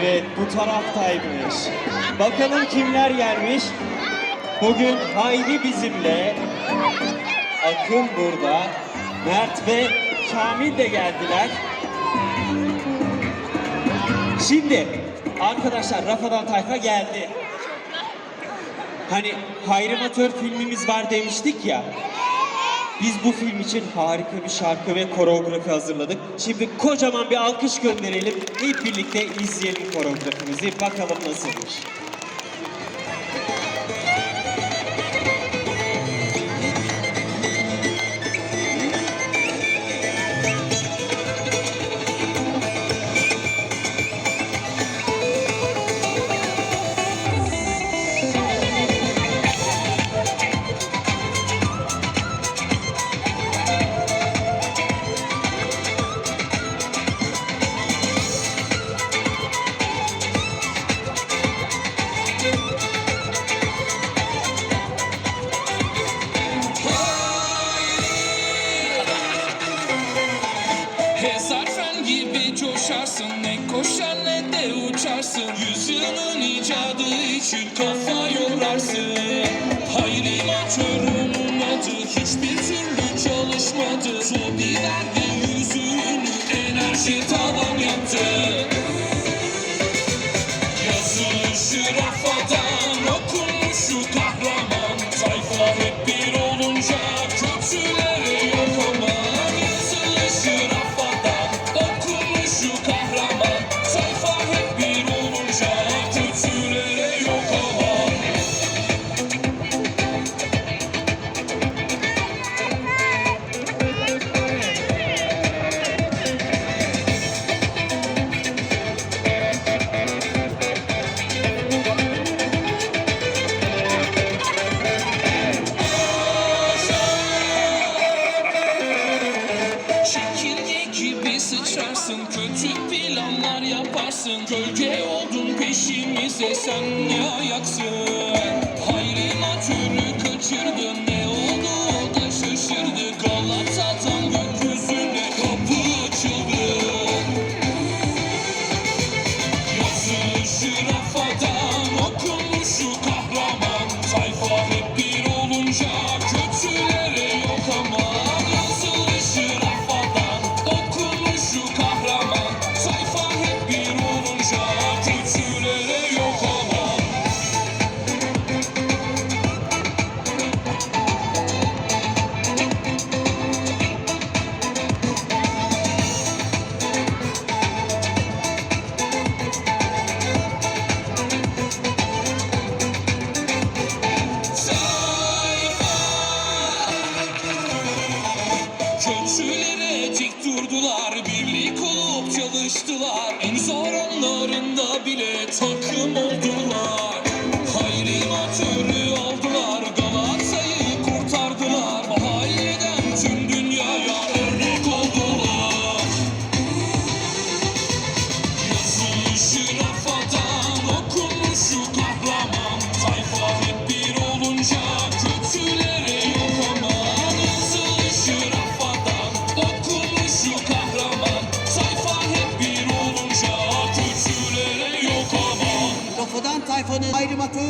Evet bu taraftaymış. Bakalım kimler gelmiş. Bugün Hayri bizimle. Akın burada. Mert ve Kamil de geldiler. Şimdi arkadaşlar Rafadan Tayfa geldi. Hani Hayri Matör filmimiz var demiştik ya. Biz bu film için harika bir şarkı ve koreografi hazırladık. Şimdi kocaman bir alkış gönderelim. Hep birlikte izleyelim koreografimizi. Bakalım nasılmış. Coşarsın Ne koşar ne de uçarsın. Yüzyılın icadı için kafa yorarsın. Hayri matörünün adı Hiçbir türlü çalışmadı. Zodi verdi yüzünü Enerji tavan yaptı. Yazılışı rafadan yaparsın Gölge oldun peşimize sen ne ayaksın? Hayri matörü kaçırdın take tayfanın ayrı motor